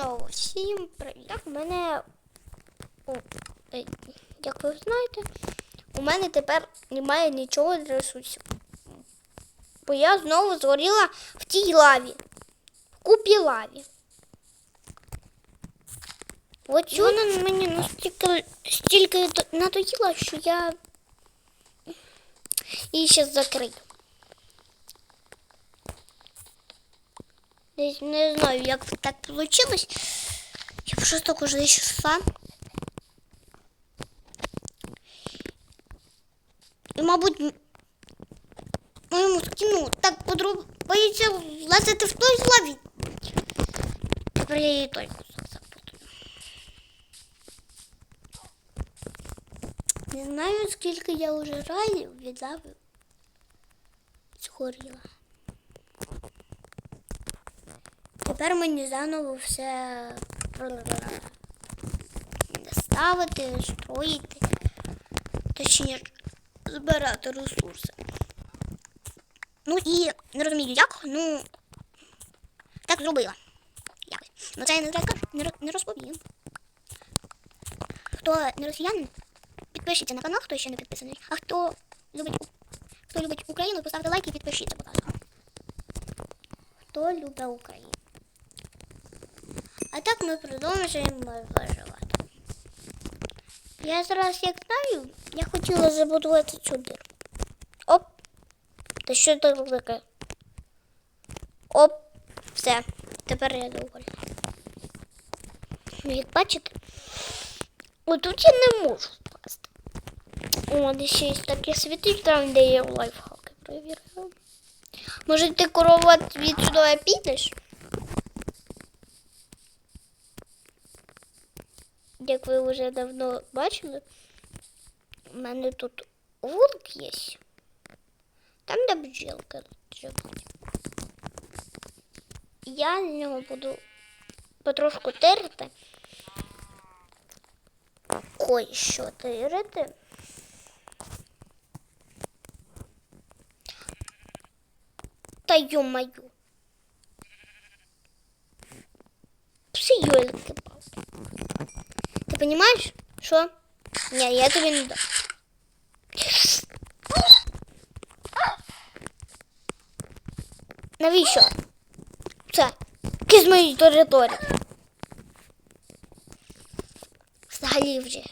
Знову всім привіт. У мене, о, е, як ви знаєте, у мене тепер немає нічого для ресурсів. Бо я знову згоріла в тій лаві. В купі лаві. От вона мені настільки стільки до- надоїла, що я її зараз закрию. Десь не знаю, як так вийшло. Я просто кожен часа. І, мабуть, м- моєму скіну так подобається влазити в той злові. Тепер я її той кусок запутаю. Не знаю, скільки я вже разів від лави згоріла. Тепер мені заново все ставити, строїти, точніше збирати ресурси. Ну і не розумію як, ну так зробила. Якось. Ну це я не зрека, не, розповім. Хто не росіянин, підпишіться на канал, хто ще не підписаний. А хто любить, хто любить Україну, поставте лайк і підпишіться, будь ласка. Хто любить Україну. А так ми продовжуємо виживати. Я зараз, як знаю, я хотіла забудувати дірку. Оп! Та що це таке? Оп! Все. Тепер я доволі. Ну, як бачите, отут я не можу впасти. О, де ще є такі світить, там, де є лайфхаки перевіряю. Може ти корова від сюди підеш? Як ви вже давно бачили, у мене тут вулик є. Там, де бджілки живуть. Я з нього буду потрошку терти. Ой, що тирити. Та ё-моё. Понимаешь, что? Не, я тебе не дам. Навіщо? Це які з моєї території. Взагалі вже.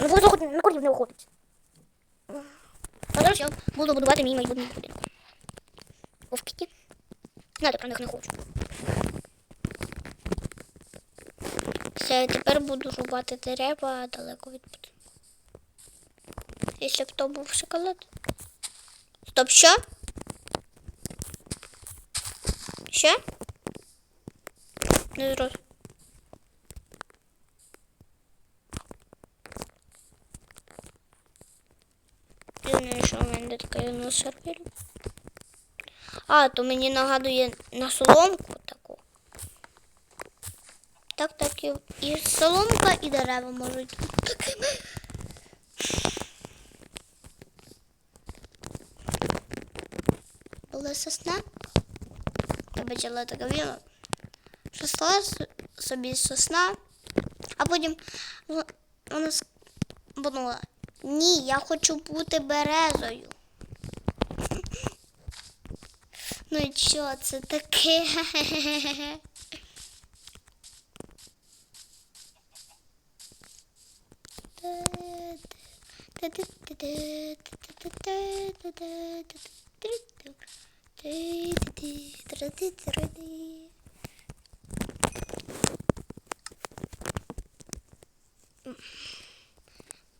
Буду заходити, на корів не виходить. А зараз я буду будувати мій майбутній будинок. Овкіті. Знати про них не хочу. Все, тепер буду рубати дерева далеко від будинку. Якщо б то був шоколад. Стоп, що? Що? Не зрозумів. Дивно, що в мене таке на сервері. А, то мені нагадує на соломку. Так, так, і, і соломка, і дерева можуть бути такими. Була сосна. Я бачила таке відео. Росла собі сосна, а потім вона подумала, ні, я хочу бути березою. Ну і що це таке?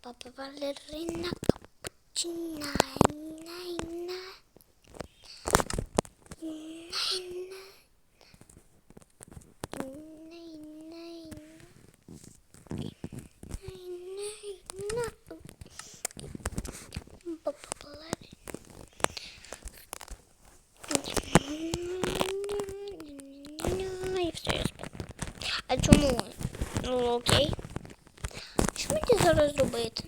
Papa ballerina cappuccina. Окей. Що мені зараз робити?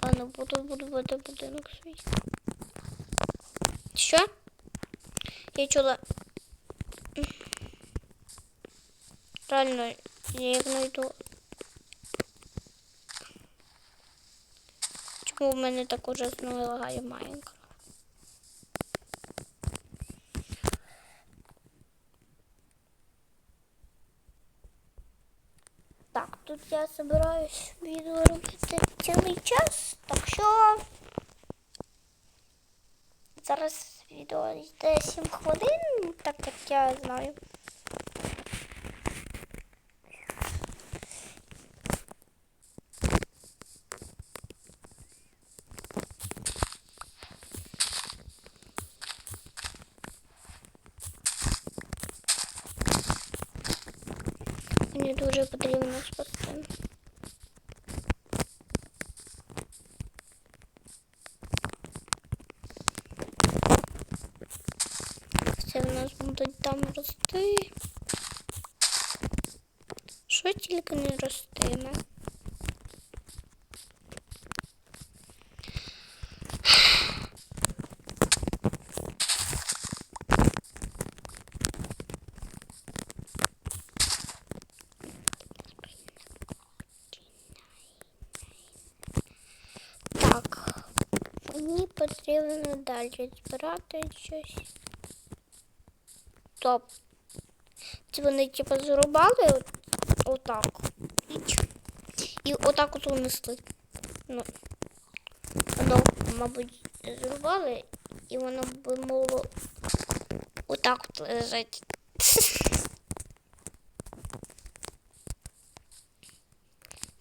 А ну буду будувати будинок свій. Що? Я чула. Реально, я як знайду. Чому в мене так ужасно лагає Майнкрафт? Так, тут я собираюсь відео робити цілий час, так що зараз відео йде 7 хвилин, так як я знаю. Мені дуже потрібно будуть там рости. Що тільки не ростиме. Так, мені потрібно далі збирати щось. Стоп. Це вони типу зрубали от, отак. І отак от унесли. Ну, воно, мабуть, зрубали, і воно би могло отак от лежати.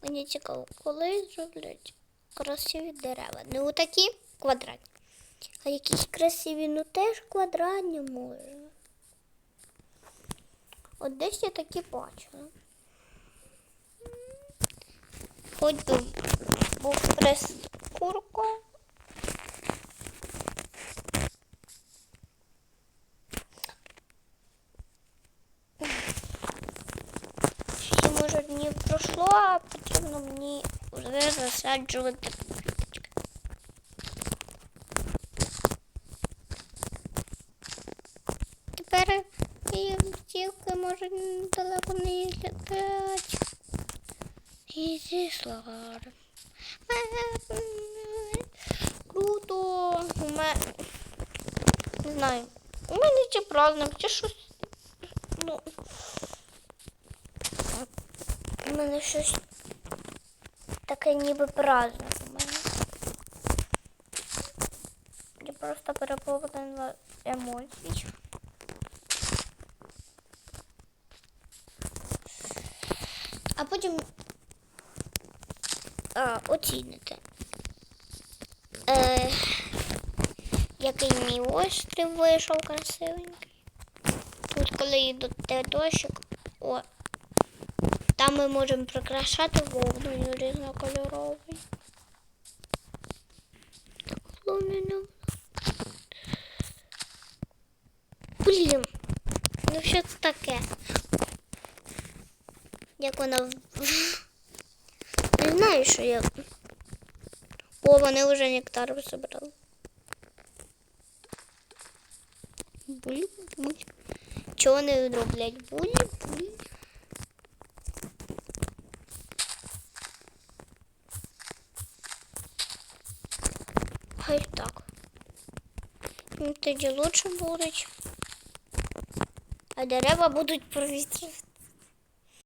Мені цікаво, коли зроблять красиві дерева. Не отакі квадратні. А якісь красиві, ну теж квадратні можна. От десь я такі бачила. Хоч би був прес курко. Ще може днів пройшло, а потрібно мені вже засаджувати. Тепер і тільки може далеко не літати. І зі. Круто. У мене не знаю. У мене чи праздник, чи щось. Ну. У мене щось таке ніби праздник у мене. Я просто переповнена емоцій. А потім а, оціните. Е, який мій острів вийшов красивенький. Тут, коли йде дощик, о, там ми можемо прикрашати. Так, ломіно. Блін, ну що це таке? Як вона не знаю, що я. О, вони вже нектар забрали. Буль, буль. Чого вони роблять? Буль, буль. Хай так. Ну, тоді лучше будуть. А дерева будуть провітрювати.